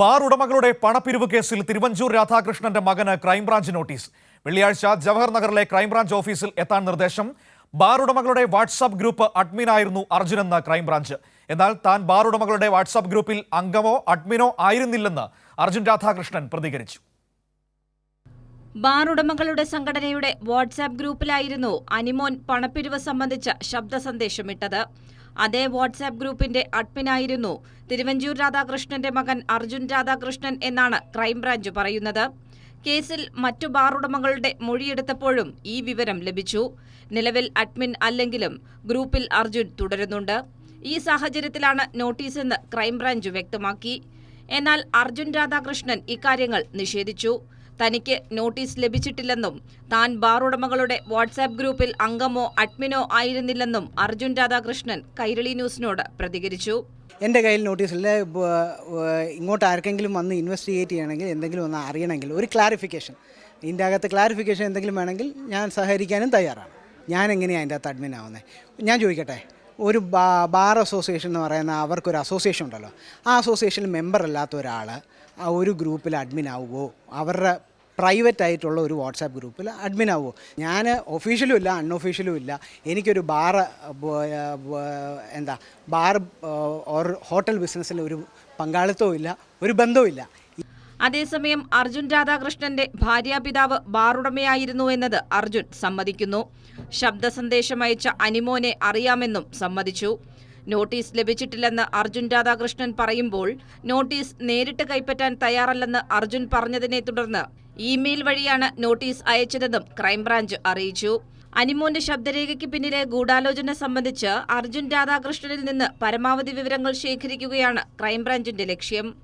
Bar ഉടമകളുടെ പണപ്പിരിവ് കേസിൽ തിരുവഞ്ചൂർ രാധാകൃഷ്ണന്റെ മകന് ക്രൈംബ്രാഞ്ച് നോട്ടീസ്. വെള്ളിയാഴ്ച ജവഹർ നഗറിലെ ക്രൈംബ്രാഞ്ച് ഓഫീസിൽ എത്താൻ നിർദ്ദേശം. ബാർ ഉടമകളുടെ വാട്സാപ്പ് ഗ്രൂപ്പ് അഡ്മിനായിരുന്നു അർജുനെന്ന് ക്രൈംബ്രാഞ്ച്. എന്നാൽ താൻ ബാർ ഉടമകളുടെ വാട്സാപ്പ് ഗ്രൂപ്പിൽ അംഗമോ അഡ്മിനോ ആയിരുന്നില്ലെന്ന് അർജുൻ രാധാകൃഷ്ണൻ പ്രതികരിച്ചു. ബാർ ഉടമകളുടെ സംഘടനയുടെ വാട്സാപ്പ് ഗ്രൂപ്പിലായിരുന്നു അനിമോൻ പണപ്പിരിവ് സംബന്ധിച്ച ശബ്ദ സന്ദേശമിട്ടത് അതേ വാട്സാപ്പ് ഗ്രൂപ്പിന്റെ അഡ്മിനായിരുന്നു തിരുവഞ്ചൂർ രാധാകൃഷ്ണന്റെ മകൻ അർജുൻ രാധാകൃഷ്ണൻ എന്നാണ് ക്രൈംബ്രാഞ്ച് പറയുന്നത്. കേസിൽ മറ്റു ബാർ ഉടമകളുടെ മൊഴിയെടുത്തപ്പോഴും ഈ വിവരം ലഭിച്ചു. നിലവിൽ അഡ്മിൻ അല്ലെങ്കിലും ഗ്രൂപ്പിൽ അർജുൻ തുടരുന്നുണ്ട്. ഈ സാഹചര്യത്തിലാണ് നോട്ടീസെന്ന് ക്രൈംബ്രാഞ്ച് വ്യക്തമാക്കി. എന്നാൽ അർജുൻ രാധാകൃഷ്ണൻ ഇക്കാര്യങ്ങൾ നിഷേധിച്ചു. തനിക്ക് നോട്ടീസ് ലഭിച്ചിട്ടില്ലെന്നും താൻ ബാർ ഉടമകളുടെ വാട്സാപ്പ് ഗ്രൂപ്പിൽ അംഗമോ അഡ്മിനോ ആയിരുന്നില്ലെന്നും അർജുൻ രാധാകൃഷ്ണൻ കൈരളി ന്യൂസിനോട് പ്രതികരിച്ചു. എന്റെ കയ്യിൽ നോട്ടീസില്ല. ഇങ്ങോട്ട് ആർക്കെങ്കിലും വന്ന് ഇൻവെസ്റ്റിഗേറ്റ് ചെയ്യണമെങ്കിൽ എന്തെങ്കിലും ഒന്ന് അറിയണമെങ്കിൽ ഒരു ക്ലാരിഫിക്കേഷൻ ഇതിന്റെ അകത്ത് ക്ലാരിഫിക്കേഷൻ എന്തെങ്കിലും വേണമെങ്കിൽ ഞാൻ സഹകരിക്കാനും തയ്യാറാണ്. ഞാൻ എങ്ങനെയാണ് അതിന്റെ അകത്ത് അഡ്മിൻ ആവുന്നത് ഞാൻ ചോദിക്കട്ടെ? ഒരു ബാർ അസോസിയേഷൻ എന്ന് പറയുന്ന അവർക്കൊരു അസോസിയേഷൻ ഉണ്ടല്ലോ. ആ അസോസിയേഷനിൽ മെമ്പർ അല്ലാത്ത ഒരാൾ ആ ഒരു ഗ്രൂപ്പിൽ അഡ്മിൻ ആവുമോ അവരുടെ പ്രൈവറ്റ് ആയിട്ടുള്ള ഒരു വാട്സാപ്പ് ഗ്രൂപ്പിൽ അഡ്മിൻ ആവുമോ ഞാൻ ഒഫീഷ്യലും ഇല്ല അൺഒഫീഷ്യലും ഇല്ല. എനിക്കൊരു ബാർ എന്താ ബാർ ഓർ ഹോട്ടൽ ബിസിനസ്സിൽ ഒരു പങ്കാളിത്തവും ഇല്ല ഒരു ബന്ധവും ഇല്ല. അതേസമയം അർജുൻ രാധാകൃഷ്ണന്റെ ഭാര്യാപിതാവ് ബാറുടമയായിരുന്നു എന്നത് അർജുൻ സമ്മതിക്കുന്നു. ശബ്ദ സന്ദേശം അയച്ച അനിമോനെ അറിയാമെന്നും സമ്മതിച്ചു. നോട്ടീസ് ലഭിച്ചിട്ടില്ലെന്ന് അർജുൻ രാധാകൃഷ്ണൻ പറയുമ്പോൾ നോട്ടീസ് നേരിട്ട് കൈപ്പറ്റാൻ തയ്യാറല്ലെന്ന് അർജുൻ പറഞ്ഞതിനെ തുടർന്ന് ഇമെയിൽ വഴിയാണ് നോട്ടീസ് അയച്ചതെന്നും ക്രൈംബ്രാഞ്ച് അറിയിച്ചു. അനിമോന്റെ ശബ്ദരേഖയ്ക്ക് പിന്നിലെ ഗൂഢാലോചന സംബന്ധിച്ച് അർജുൻ രാധാകൃഷ്ണനിൽ നിന്ന് പരമാവധി വിവരങ്ങൾ ശേഖരിക്കുകയാണ് ക്രൈംബ്രാഞ്ചിന്റെ ലക്ഷ്യം.